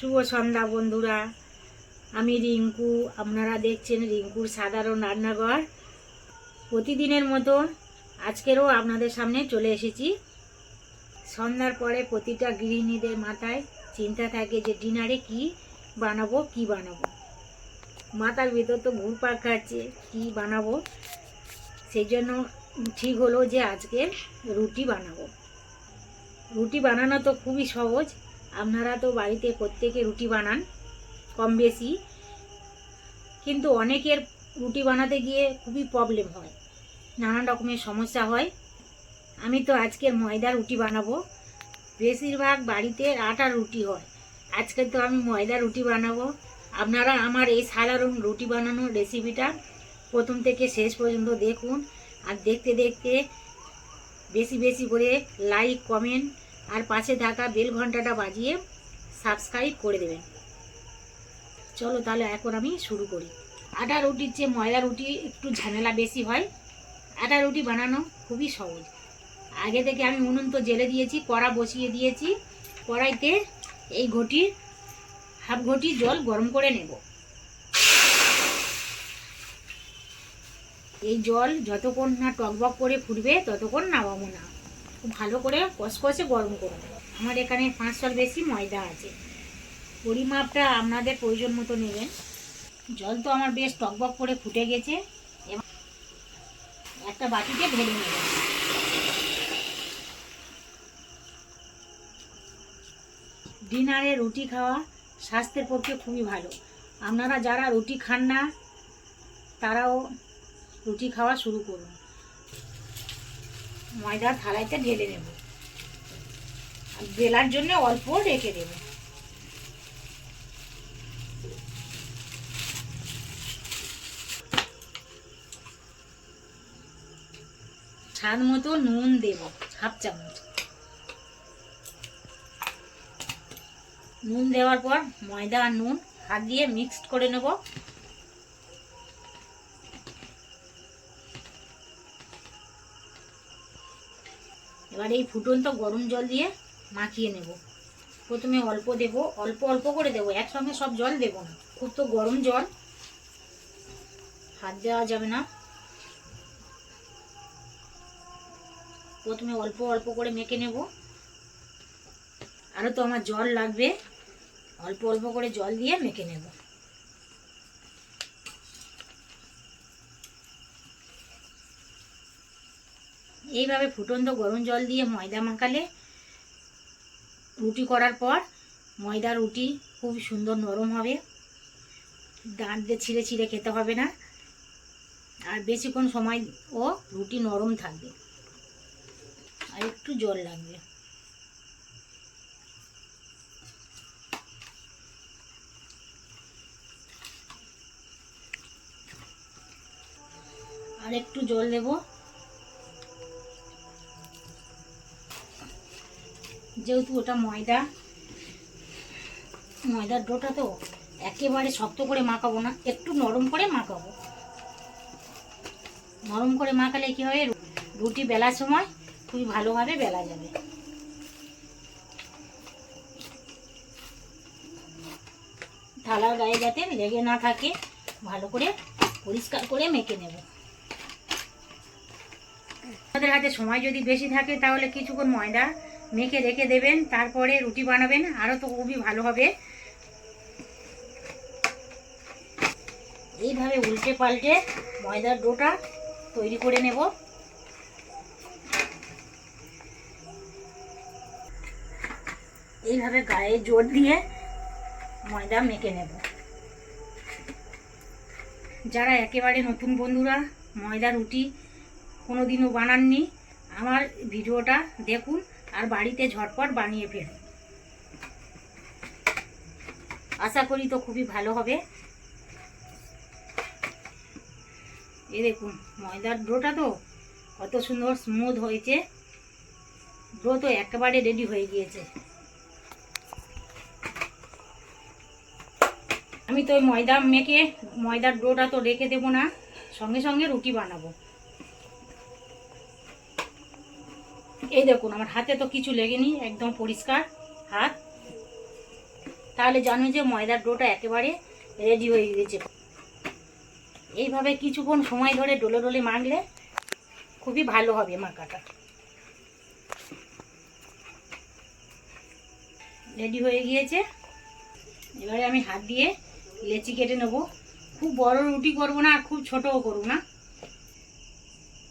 শুভ সন্ধ্যা বন্ধুরা। আমি রিঙ্কু, আপনারা দেখছেন রিঙ্কুর সাধারণ রান্নাঘর। প্রতিদিনের মতো আজকেরও আপনাদের সামনে চলে এসেছি। সন্ধ্যার পরে প্রতিটা গৃহিণীদের মাথায় চিন্তা থাকে যে ডিনারে কি বানাবো কি বানাবো। মাথার ভিতর তো ঘুরপাক খাচ্ছে, কি বানাবো? সেই জন্য ঠিক হলো যে আজকে রুটি বানাবো। রুটি বানানো তো খুবই সহজ আপনারা তো বাড়িতে প্রত্যেকে রুটি বানান, কম বেশি। কিন্তু অনেকের রুটি বানাতে গিয়ে খুবই প্রবলেম হয়, নানান রকমের সমস্যা হয়। আমি তো আজকের ময়দা রুটি বানাবো। বেশিরভাগ বাড়িতে আটার রুটি হয়। আজকে তো আমি ময়দা রুটি বানাবো। আপনারা আমার এই সাধারণ রুটি বানানোর রেসিপিটা প্রথম থেকে শেষ পর্যন্ত দেখুন। আর দেখতে দেখতে বেশি বেশি করে লাইক কমেন্ট আর পাশে থাকা বেল ঘন্টাটা বাজিয়ে সাবস্ক্রাইব করে দেবেন। চলো তাহলে এখন আমি শুরু করি। আটা রুটির চেয়ে ময়দা রুটি একটু ঝামেলা বেশি হয়। আটা রুটি বানানো খুবই সহজ। আগে থেকে আমি উনুন তো জেলে দিয়েছি, কড়া বসিয়ে দিয়েছি। কড়াইতে এই ঘটির, হাফ ঘটি জল গরম করে নেব। এই জল যতক্ষণ না টকবক করে ফুটবে ততক্ষণ নামাবো না। ভালো করে কষকষে গরম করব আমার এখানে পাঁচশোর বেশি ময়দা আছে। পরিমাপটা আপনাদের প্রয়োজন মতো নেবেন। জল তো আমার বেশ টকবক করে ফুটে গেছে। এবং একটা বাটিতে ঢেলে নেবেন ডিনারে রুটি খাওয়া স্বাস্থ্যের পক্ষে খুবই ভালো। আপনারা যারা রুটি খান না, তারাও রুটি খাওয়া শুরু করুন। ময়দা থালাইতে ঢেলে নেব। আর বেলার জন্য অল্প রেখে দেব। স্বাদ মতো নুন দেব, হাফ চামচ। নুন দেওয়ার পর ময়দা আর নুন হাত দিয়ে মিক্সড করে নেব। এবার এই ফুটন্ত গরম জল দিয়ে মাখিয়ে নেব। প্রথমে অল্প দেব, অল্প অল্প করে দেব, একসঙ্গে সব জল দেব না। খুব তো গরম জল, হাত দেওয়া যাবে না। প্রথমে অল্প অল্প করে মেখে নেব। আরও তো আমার জল লাগবে, অল্প অল্প করে জল দিয়ে মেখে নেব। এইভাবে ফুটন্ত গরম জল দিয়ে ময়দা মাখালে রুটি করার পর ময়দা, রুটি খুব সুন্দর নরম হবে। দাঁত দিয়ে ছিঁড়ে ছিঁড়ে খেতে হবে না। আর বেশিক্ষণ সময় ও রুটি নরম থাকবে। আর একটু জল লাগবে। আর একটু জল দেব। যেহেতু ওটা ময়দা, ময়দার ডোটা তো একেবারে শক্ত করে মাখাবো না, একটু নরম করে মাখাবো। নরম করে মাখালে কি হবে রুটি বেলার সময় খুবই ভালোভাবে বেলা যাবে। থালার গায়ে যাতে লেগে না থাকে, ভালো করে পরিষ্কার করে মেখে নেব। আমাদের হাতে সময় যদি বেশি থাকে, তাহলে কিছুক্ষণ ময়দা মেখে রেখে দেবেন, তারপরে রুটি বানাবেন, আরও তো খুবই ভালো হবে। এইভাবে উল্টে পাল্টে ময়দার ডোটা তৈরি করে নেব। এইভাবে গায়ে জোর দিয়ে ময়দা মেখে নেব। যারা একেবারে নতুন বন্ধুরা ময়দা রুটি কোনো দিনও বানাননি, আমার ভিডিওটা দেখুন। আর বাড়িতে ঝটপট বানিয়ে ফেলুন আশা করি তো খুবই ভালো হবে। এ দেখুন, ময়দার ডোটা তো কত সুন্দর স্মুথ হয়েছে। ডো তো একেবারে রেডি হয়ে গিয়েছে। আমি তো ময়দা মেখে, ময়দার ডোটা তো রেখে দেবো না, সঙ্গে সঙ্গে রুটি বানাবো। এই দেখুন, আমার হাতে তো কিছু লেগেনি, একদম পরিষ্কার হাত। তাহলে জানো যে ময়দার ডোটা একেবারে রেডি হয়ে গেছে এইভাবে কিছুক্ষণ সময় ধরে ডোলে ডোলে মাখলে খুবই ভালো হবে মাখাটা। রেডি হয়ে গিয়েছে। এবারে আমি হাত দিয়ে লেচি কেটে নেব। খুব বড় রুটি করব না, আর খুব ছোটও করব না।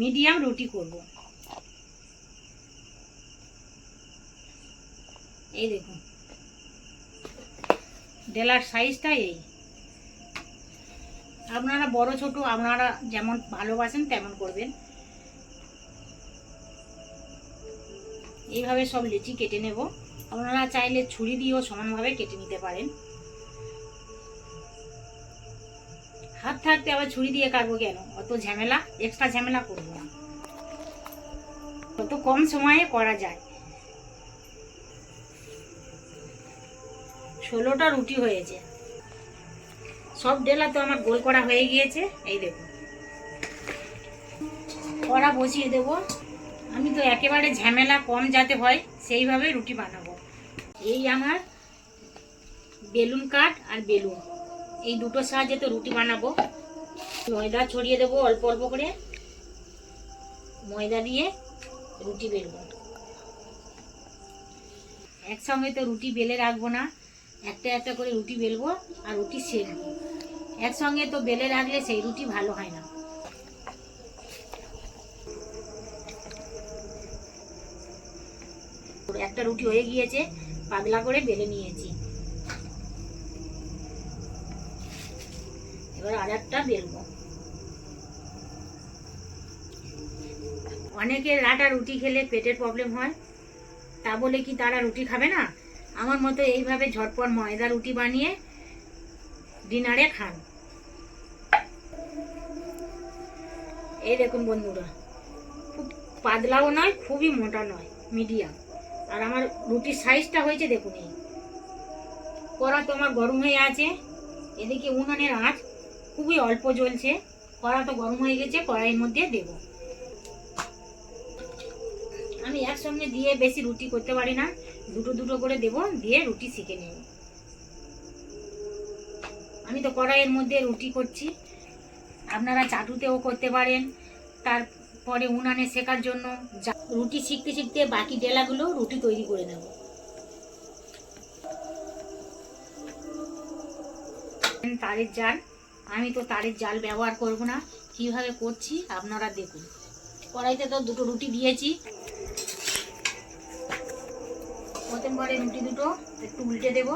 মিডিয়াম রুটি করব। এই দেখুন। ডেলার সাইজটা এই। আপনারা বড়, ছোট, আপনারা যেমন ভালোবাসেন তেমন করবেন। এইভাবে সব লিচি কেটে নেব। আপনারা চাইলে ছুরি দিয়েও সমানভাবে কেটে নিতে পারেন। হাত থাকতে আবার ছুরি দিয়ে কাটবো কেন? অত ঝামেলা এক্সট্রা ঝামেলা করব না। তত কম সময়ে করা যায়। ষোলোটা রুটি হয়েছে। সব ডেলা তো আমার গোল করা হয়ে গিয়েছে। এই দেখুন। কড়া বসিয়ে দেব। আমি তো একেবারে ঝামেলা কম যাতে হয়, সেইভাবে রুটি বানাবো। এই আমার বেলুন কাঠ আর বেলুন। এই দুটো সাহায্যে তো রুটি বানাবো। ময়দা ছড়িয়ে দেবো অল্প অল্প করে। ময়দা দিয়ে রুটি বেলবো। একসঙ্গে তো রুটি বেলে রাখব না। একটা একটা করে রুটি বেলবো আর রুটি সেকবো একসঙ্গে তো বেলে রাখলে সেই রুটি ভালো হয় না। একটা রুটি হয়ে গিয়েছে, পাতলা করে বেলে নিয়েছি। এবার আর একটা বেলবো। অনেকের আটা রুটি খেলে পেটের প্রবলেম হয়, তা বলে কি তারা রুটি খাবে না? আমার মতো এইভাবে ঝটপট ময়দা রুটি বানিয়ে ডিনারে খান। এই দেখুন বন্ধুরা, খুব পাতলাও নয়, খুবই মোটা নয়, মিডিয়াম। আর আমার রুটির সাইজটা হয়েছে দেখুন এই। কড়া তো আমার গরম হয়ে আছে, এদিকে উনানের আঁচ খুবই অল্প জ্বলছে, কড়া তো গরম হয়ে গেছে, কড়াইয়ের মধ্যে দেব। আমি একসঙ্গে দিয়ে বেশি রুটি করতে পারি না দুটো দুটো করে দেব, দিয়ে রুটি শিখে নেব। আমি তো কড়াইয়ের মধ্যে রুটি করছি। আপনারা চাটুতেও করতে পারেন। তারপরে উনানে শেখার জন্য রুটি শিখতে শিখতে বাকি ডেলাগুলো রুটি তৈরি করে নেব। তারের জাল, আমি তো তারের জাল ব্যবহার করব না। কীভাবে করছি আপনারা দেখুন। কড়াইতে তো দুটো রুটি দিয়েছি। প্রথমবারে রুটি দুটো, একটু উল্টে দেব।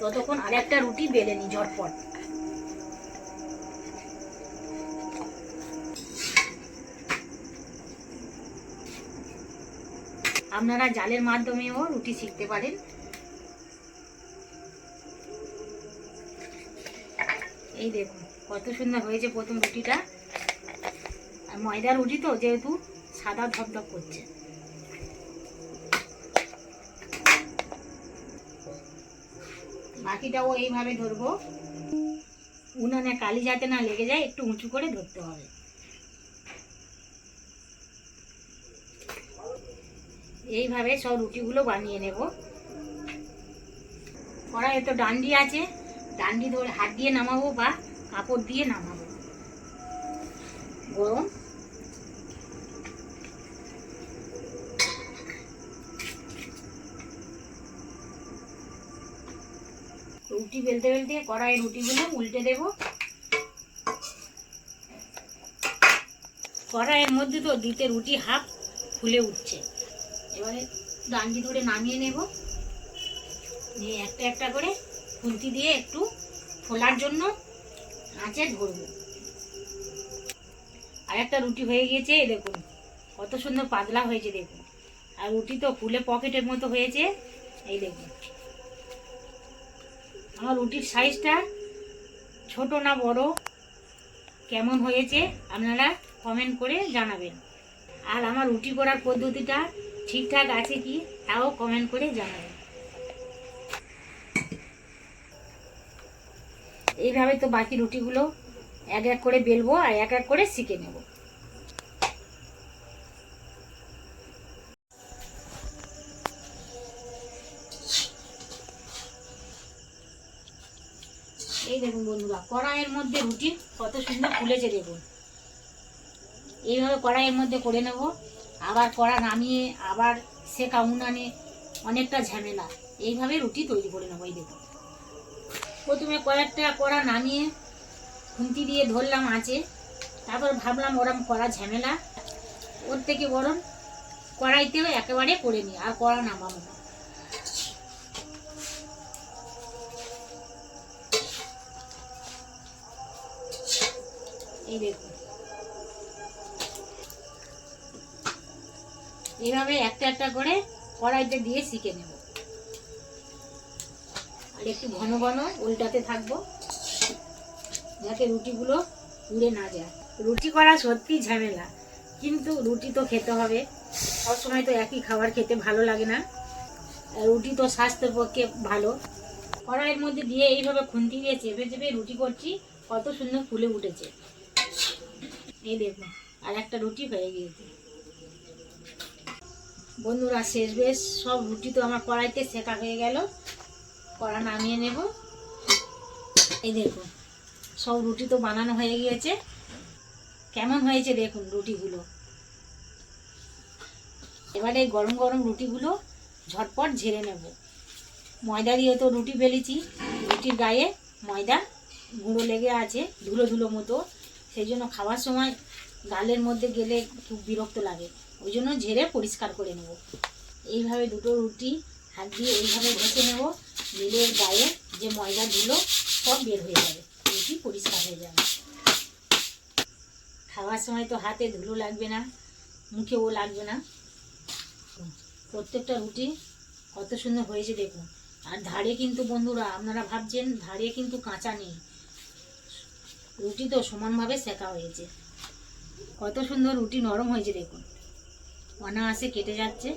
ততক্ষণ আরেকটা রুটি বেলে নি ঝটপট। আপনারা জালের মাধ্যমেও রুটি শিখতে পারেন। এই দেখুন, কত সুন্দর হয়েছে প্রথম রুটিটা। আর ময়দার রুটি তো যেহেতু সাদা ধপধপ করছে। বাকিটাও এইভাবে ধরবো। উনানে কালি যাতে না লেগে যায়, একটু উঁচু করে ধরতে হবে। এইভাবে সব রুটিগুলো বানিয়ে নেব। কড়াইয়ে তো ডান্ডি আছে, ডান্ডি ধরে হাত দিয়ে নামাবো বা কাপড় দিয়ে নামাবো। গরম। রুটি বেলতে বেলতে কড়াইয়ে রুটিগুলো উল্টে দেব। কড়াইয়ের মধ্যে তো দিতে রুটি হাফ ফুলে উঠছে। এবারে ডান্ডি ধরে নামিয়ে নেব। নিয়ে একটা একটা করে খুন্তি দিয়ে একটু ফোলার জন্য আঁচে ধরবো। আর একটা রুটি হয়ে গিয়েছে দেখুন, কত সুন্দর পাতলা হয়েছে, দেখুন। আর রুটি তো ফুলে পকেটের মতো হয়েছে, এই দেখুন। আমার রুটির সাইজটা ছোট না বড়, কেমন হয়েছে আপনারা কমেন্ট করে জানাবেন। আর আমার রুটি করার পদ্ধতিটা ঠিকঠাক আছে কি, তাও কমেন্ট করে জানাবেন। এইভাবে তো বাকি রুটিগুলো এক এক করে বেলবো আর এক এক করে শিখে নেব। এই দেখুন বন্ধুরা, কড়াইয়ের মধ্যে রুটি কত সুন্দর ফুলেছে দেখুন। এইভাবে কড়াইয়ের মধ্যে করে নেব, আবার কড়া নামিয়ে আবার সেকা উনানে অনেকটা ঝামেলা, এইভাবে রুটি তৈরি করে নেব, এই দেখুন। প্রথমে কয়েকটা কড়া নামিয়ে খুন্তি দিয়ে ধরলাম আঁচে, তারপর ভাবলাম ওরম কড়া ঝামেলা, ওর থেকে বরং কড়াইতেও একেবারে করে নিই, আর কড়া নামাবো না। এই দেখুন এইভাবে একটা একটা করে কড়াইতে দিয়ে শিখে নেব। আর একটু ঘন ঘন উল্টাতে থাকব, যাতে রুটিগুলো উড়ে না যায়। রুটি করা সত্যি ঝামেলা, কিন্তু রুটি তো খেতে হবে। সবসময় তো একই খাবার খেতে ভালো লাগে না। রুটি তো স্বাস্থ্যের পক্ষে ভালো। কড়াইয়ের মধ্যে দিয়ে এইভাবে খুন্তি দিয়ে চেপে চেপে রুটি করছি, কত সুন্দর ফুলে উঠেছে। এই দেখো আর একটা রুটি হয়ে গিয়েছে। বন্ধুরা, শেষ বেশ, সব রুটি তো আমার কড়াইতে সেকা হয়ে গেল। কড়া নামিয়ে নেব। এই দেখুন, সব রুটি তো বানানো হয়ে গিয়েছে। কেমন হয়েছে দেখুন রুটিগুলো। এবারে গরম গরম রুটিগুলো ঝটপট ঝেড়ে নেব। ময়দা দিয়ে তো রুটি বেলেছি রুটির গায়ে ময়দা গুঁড়ো লেগে আছে, ধুলো ধুলো মতো। সেই জন্য খাওয়ার সময় গালের মধ্যে গেলে খুব বিরক্ত লাগে। ওই জন্য ঝেড়ে পরিষ্কার করে নেব। এইভাবে দুটো রুটি, হাত দিয়ে এইভাবে ঘষে নেব। নিলে গায়ে যে ময়দা ধুলো সব বের হয়ে যাবে। রুটি পরিষ্কার হয়ে যাবে। খাওয়ার সময় তো হাতে ধুলো লাগবে না, মুখেও লাগবে না। প্রত্যেকটা রুটি কত সুন্দর হয়েছে দেখুন। আর ধারে কিন্তু বন্ধুরা, আপনারা ভাবছেন ধারে কিন্তু কাঁচা নেই। রুটি তো সমানভাবে সেকা হয়েছে। কত সুন্দর রুটি নরম হয়েছে দেখুন। অনায়াসে কেটে যাচ্ছে।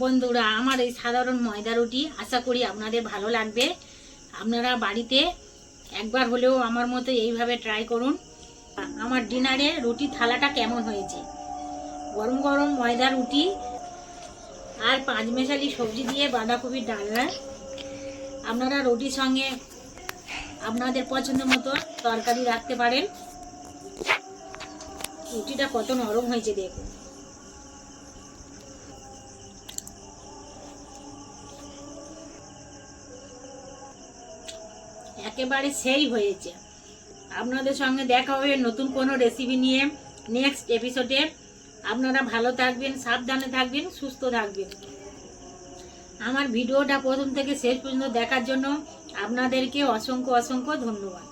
বন্ধুরা, আমার এই সাধারণ ময়দা রুটি আশা করি আপনাদের ভালো লাগবে। আপনারা বাড়িতে একবার হলেও আমার মতো এইভাবে ট্রাই করুন। আমার ডিনারে রুটি থালাটা কেমন হয়েছে? গরম গরম ময়দা, রুটি আর পাঁচ মেশালি সবজি দিয়ে বাঁধাকপির ডালনা। আপনারা রুটির সঙ্গে আপনাদের পছন্দ মতো তরকারি রাখতে পারেন। রুটিটা কত নরম হয়েছে দেখুন। একেবারে সেই হয়েছে। আপনাদের সঙ্গে দেখা হবে নতুন কোনো রেসিপি নিয়ে নেক্সট এপিসোডে আপনারা ভালো থাকবেন, সাবধানে থাকবেন, সুস্থ থাকবেন। আমার ভিডিওটা প্রথম থেকে শেষ পর্যন্ত দেখার জন্য আপনাদেরকে অসংখ্য অসংখ্য ধন্যবাদ।